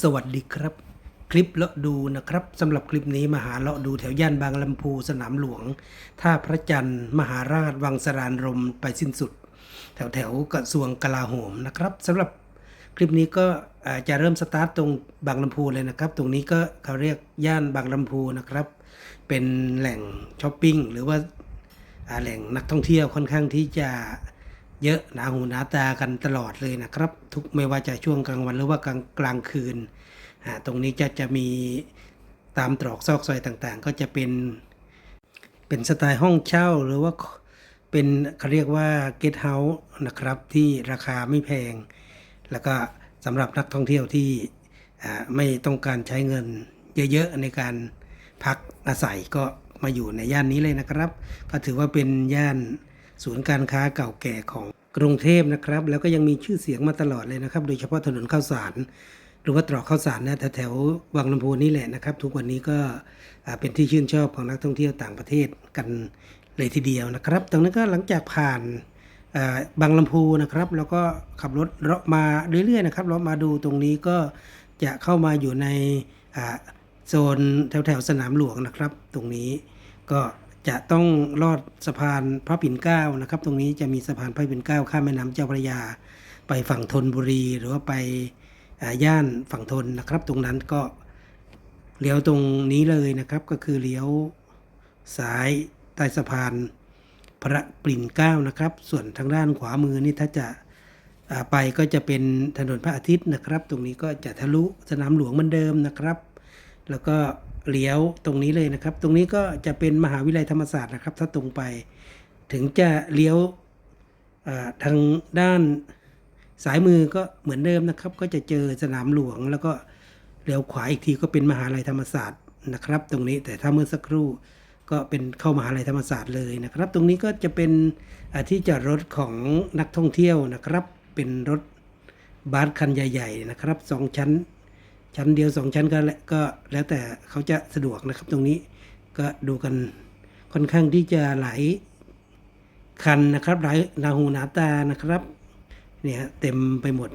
สวัสดีครับ คลิปเลาะดูนะครับสำหรับคลิปนี้มหาเลาะดูแถวย่านบางลำพูสนามหลวงท่าพระจันทร์มหาราชวังสรานรมไปสิ้นสุด แถวแถวกระทรวงกลาโหมนะครับสำหรับคลิปนี้ก็จะเริ่มสตาร์ทตรงบางลำพูเลยนะครับ ตรงนี้ก็เขาเรียกย่านบางลำพูนะครับ เป็นแหล่งช้อปปิ้งหรือว่าแหล่งนักท่องเที่ยวค่อนข้างที่จะ เยอะหนาหูหนาตากันตลอดเลยนะครับ ทุกไม่ว่าจะช่วงกลางวันหรือว่ากลางกลางคืนตรงนี้จะจะมีตามตรอกซอกซอยต่างๆ ก็จะเป็น เป็นสไตล์ห้องเช่าหรือว่าเป็นเขาเรียกว่าเกสต์เฮาส์นะครับที่ราคาไม่แพง แล้วก็สำหรับนักท่องเที่ยวที่ไม่ต้องการใช้เงินเยอะๆในการพักอาศัยก็มาอยู่ในย่านนี้เลยนะครับ ก็ถือว่าเป็นย่าน ศูนย์การค้าเก่าแก่ของกรุงเทพนะครับ แล้วก็ยังมีชื่อเสียงมาตลอดเลยนะครับ โดยเฉพาะถนนข้าวสาร หรือว่าตรอกข้าวสารนะแถวๆวังลำพูนี่แหละนะครับ ทุกวันนี้ก็เป็นที่ชื่นชอบของนักท่องเที่ยวต่างประเทศกันเลยทีเดียวนะครับดังนั้นก็หลังจากผ่านบางลำพูนะครับ แล้วก็ขับรถเลาะมาเรื่อยๆนะครับเลาะมาดูตรงนี้ก็จะเข้ามาอยู่ในโซนแถวๆสนามหลวงนะครับ ตรงนี้ก็ จะต้องลอดสะพานพระปิ่นเกล้านะครับ ตรงนี้จะมีสะพานพระปิ่นเกล้าข้ามแม่น้ำเจ้าพระยา ไปฝั่งธนบุรี หรือว่าไปาย่านฝั่งทนนะครับ ตรงนั้นก็เลี้ยวตรงนี้เลยนะครับ ก็คือเลี้ยวซ้ายใต้สะพานพระปริ่นเกล้านะครับ ส่วนทางด้านขวามือนี่ถ้าจะาไปก็จะเป็นถนนพระอาทิตย์นะครับ ตรงนี้ก็จะทะลุสนามหลวงเหมือนเดิมนะครับ แล้วก็ เลี้ยวตรงนี้เลยนะครับ ตรงนี้ก็จะเป็นมหาวิทยาลัยธรรมศาสตร์นะครับ ถ้าตรงไป ถึงจะเลี้ยวทางด้านสายมือก็เหมือนเดิมนะครับ ก็จะเจอสนามหลวง แล้วก็เลี้ยวขวาอีกทีก็เป็นมหาลัยธรรมศาสตร์นะครับ ตรงนี้แต่ถ้าเมื่อสักครู่ก็เป็นเข้ามหาลัยธรรมศาสตร์เลยนะครับ ตรงนี้ก็จะเป็นที่จอดรถของนักท่องเที่ยวนะครับ เป็นรถบัสคันใหญ่ ๆ นะครับสองชั้น ชั้นเดียวสองชั้นก็แล้วก็แล้วแต่เขาจะสะดวกนะครับ ตรงนี้ก็ดูกันค่อนข้างที่จะหลายคันนะครับหลายนาหูนาตานะครับเนี่ยเต็มไปหมด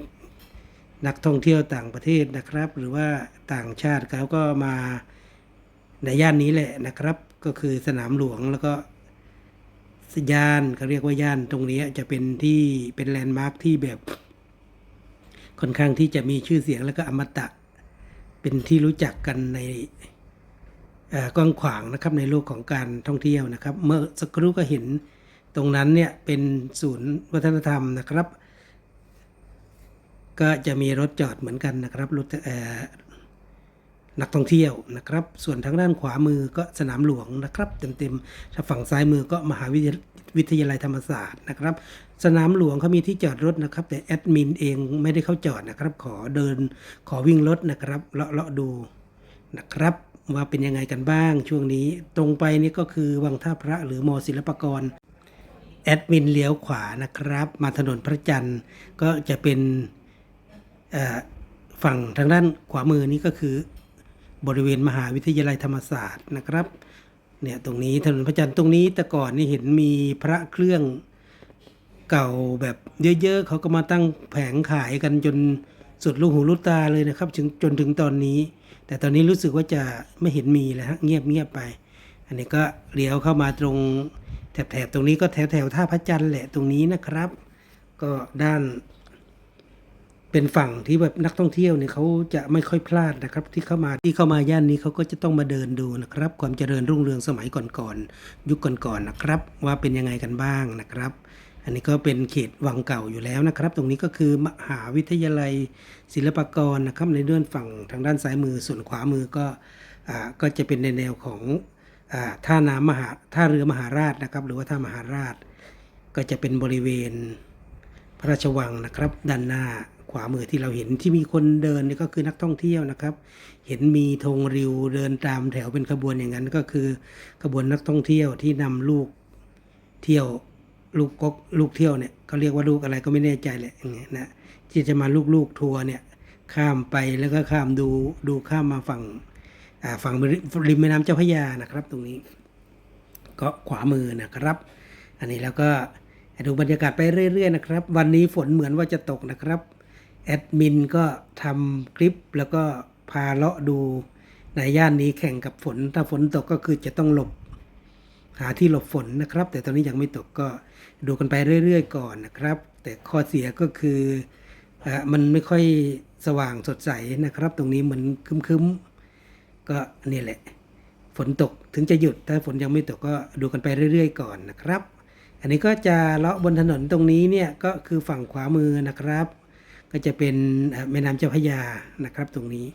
นักท่องเที่ยวต่างประเทศนะครับ หรือว่าต่างชาติเขาก็มาในย่านนี้แหละนะครับ ก็คือสนามหลวงแล้วก็ย่านเขาเรียกว่าย่านตรงนี้จะเป็นที่เป็นแลนด์มาร์คที่แบบค่อนข้างที่จะมีชื่อเสียงแล้วก็อมตะ เป็นที่รู้จักกันในกว้างขวางนะครับในโลกของการท่องเที่ยวนะครับ เมื่อสักครู่ก็เห็นตรงนั้นเนี่ยเป็นศูนย์วัฒนธรรมนะครับ ก็จะมีรถจอดเหมือนกันนะครับรถเอ่อนักท่องเที่ยวนะครับ ส่วนทางด้านขวามือก็สนามหลวงนะครับ เต็มๆถ้าฝั่งซ้ายมือก็มหาวิทยา วิทยาลัยธรรมศาสตร์นะครับ สนามหลวงเขามีที่จอดรถนะครับ แต่แอดมินเองไม่ได้เข้าจอดนะครับ ขอเดินขอวิ่งรถนะครับเลาะเลาะดูนะครับว่าเป็นยังไงกันบ้างช่วงนี้ตรงไปนี่ก็คือวังท่าพระหรือมอศิลปากรแอดมินเลี้ยวขวานะครับ มาถนนพระจันทร์ก็จะเป็นฝั่งทางด้านขวามือนี้ก็คือบริเวณมหาวิทยาลัยธรรมศาสตร์นะครับ เนี่ยตรงนี้ถนนพระจันทร์ตรงนี้แต่ก่อนนี่เห็นมีพระเครื่องเก่าแบบเยอะๆเขาก็มาตั้งแผงขายกันจนสุดลูกหูลูกตาเลยนะครับถึงจนถึงตอนนี้ แต่ตอนนี้รู้สึกว่าจะไม่เห็นมีแล้วฮะเงียบเงียบๆไป อันนี้ก็เลี้ยวเข้ามาตรงแถบๆตรงนี้ก็แถวแถวๆท่าพระจันทร์แหละตรงนี้นะครับ ก็ด้าน เป็นฝั่งที่แบบนักท่องเที่ยวเนี่ยเขาจะไม่ค่อยพลาดนะครับ ที่เข้ามาที่เข้ามาย่านนี้เขาก็จะต้องมาเดินดูนะครับ ความเจริญรุ่งเรืองสมัยก่อนๆยุคก่อนๆนะครับ ว่าเป็นยังไงกันบ้างนะครับ อันนี้ก็เป็นเขตวังเก่าอยู่แล้วนะครับ ตรงนี้ก็คือมหาวิทยาลัยศิลปากรนะครับในเดือนฝั่งทางด้านซ้ายมือส่วนขวามือก็อ่าก็จะเป็นในแนวของอ่าท่าน้ำมหาท่าเรือมหาราชนะครับ หรือว่าท่ามหาราช ก็จะเป็นบริเวณพระราชวังนะครับ ด้านหน้า ขวามือที่เราเห็นที่มีคนเดินนี่ก็คือนักท่องเที่ยวนะครับ เห็นมีธงริวเดินตามแถวเป็นขบวนอย่างนั้น ก็คือขบวนนักท่องเที่ยวที่นำลูกเที่ยวลูกกกลูกเที่ยวเนี่ยเขาเรียกว่าลูกอะไรก็ไม่แน่ใจแหละอย่างเงี้ยนะที่จะมาลูกๆทัวร์เนี่ยข้ามไปแล้วก็ข้ามดูดูข้ามมาฝั่งอ่าฝั่งริมแม่น้ำเจ้าพระยานะครับ ตรงนี้ ก็ขวามือนะครับ อันนี้แล้วก็ดูบรรยากาศไปเรื่อย ๆ นะครับ วันนี้ฝนเหมือนว่าจะตกนะครับ แอดมินก็ทำคลิปแล้วก็พาเลาะดูในย่านนี้แข่งกับฝน ถ้าฝนตกก็คือจะต้องหลบหาที่หลบฝนนะครับ แต่ตอนนี้ยังไม่ตกก็ดูกันไปเรื่อย ๆ ก่อนนะครับ แต่ข้อเสียก็คืออมันไม่ค่อยสว่างสดใสนะครับ ตรงนี้เหมือนคึมๆก็นี่แหละ ฝนตกถึงจะหยุดถ้าฝนยังไม่ตกก็ดูกันไปเรื่อย ๆ ก่อนนะครับ อันนี้ก็จะเลาะบนถนนตรงนี้เนี่ยก็คือฝั่งขวามือนะครับ ก็จะเป็นแม่น้ำเจ้าพระยานะครับ ตรงนี้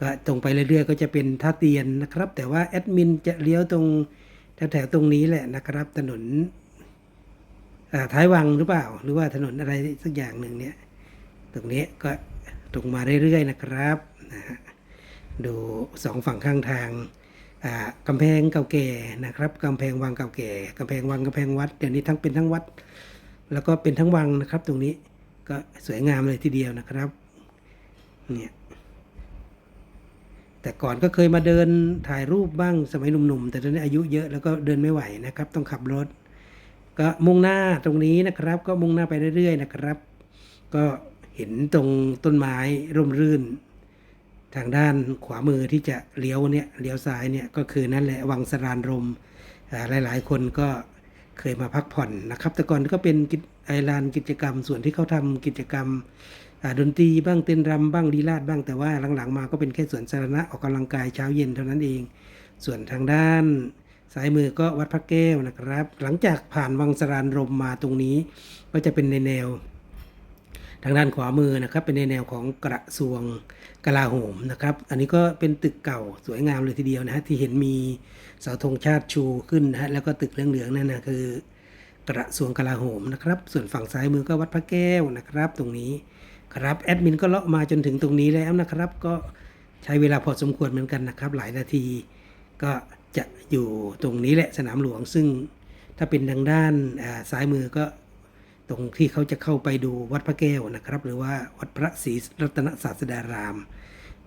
ก็ตรงไปเรื่อยๆ ก็จะเป็นท่าเตียนนะครับ แต่ว่าแอดมินจะเลี้ยวตรงแถวๆตรงนี้แหละนะครับ ถนนท้ายวังหรือเปล่า หรือว่าถนนอะไรสักอย่างหนึ่งเนี่ยตรงนี้ก็ตรงมาเรื่อยๆนะครับนะฮะดูสองฝั่งข้างทางกำแพงเก่าแก่นะครับกำแพงวังเก่าแก่กำแพงวังกำแพงวัดเดี๋ยวนี้ทั้งเป็นทั้งวัด แล้วก็เป็นทั้งวังนะครับ ตรงนี้ ก็สวยงามเลยทีเดียวนะครับเนี่ยแต่ก่อนก็เคยมาเดินถ่ายรูปบ้างสมัยหนุ่มๆ แต่ตอนนี้อายุเยอะแล้วก็เดินไม่ไหวนะครับ ต้องขับรถ ก็มุ่งหน้าตรงนี้นะครับ ก็มุ่งหน้าไปเรื่อยๆนะครับ ก็เห็นตรงต้นไม้ร่มรื่น ทางด้านขวามือที่จะเลี้ยวเนี่ยเลี้ยวซ้ายเนี่ยก็คือนั่นแหละวังสรานรมหลายๆ คนก็ เคยมาพักผ่อนนะครับ แต่ก่อนก็เป็นกิจไอลานกิจกรรม ส่วนที่เขาทำกิจกรรมดนตรีบ้างเต้นรำบ้างลีลาดบ้างแต่ว่าหลังๆ มาก็เป็นแค่สวนสาธารณะออกกำลังกายเช้าเย็นเท่านั้นเอง ส่วนทางด้านสายมือก็วัดพระแก้วนะครับ หลังจากผ่านวังสรานรมมาตรงนี้ ก็จะเป็นในแนว ทางด้านขวามือนะครับ เป็นในแนวของกระทรวงกลาโหมนะครับ อันนี้ก็เป็นตึกเก่าสวยงามเลยทีเดียวนะฮะที่เห็นมีเสาธงชาติชูขึ้นนะฮะแล้วก็ตึกเหลืองๆนั่นนะคือกระทรวงกลาโหมนะครับ ส่วนฝั่งซ้ายมือก็วัดพระแก้วนะครับ ตรงนี้ครับแอดมินก็เลาะมาจนถึงตรงนี้แล้วนะครับ ก็ใช้เวลาพอสมควรเหมือนกันนะครับ หลายนาทีก็จะอยู่ตรงนี้แหละสนามหลวงซึ่งถ้าเป็นทางด้านอ่าซ้ายมือก็ ตรงที่เขาจะเข้าไปดูวัดพระแก้วนะครับ หรือว่าวัดพระศรีรัตนศาสดาราม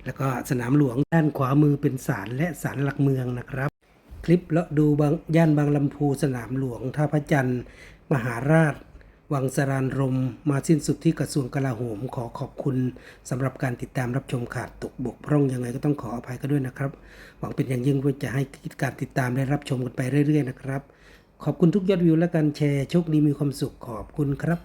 แล้วก็สนามหลวงด้านขวามือเป็นศาลและศาลหลักเมืองนะครับ คลิปเลาะดูบางย่านบางลำพูสนามหลวงท่าพระจันทร์ มหาราช วังสรานรม มาสิ้นสุดที่กระทรวงกลาโหม ขอขอบคุณสำหรับการติดตามรับชมขาดตกบกพร่องยังไงก็ต้องขออภัยกันด้วยนะครับ หวังเป็นอย่างยิ่งว่าจะให้การติดตามได้รับชมกันไปเรื่อย ๆ นะครับ ขอบคุณทุกยอดวิวและการแชร์โชคดีมีความสุขขอบคุณครับ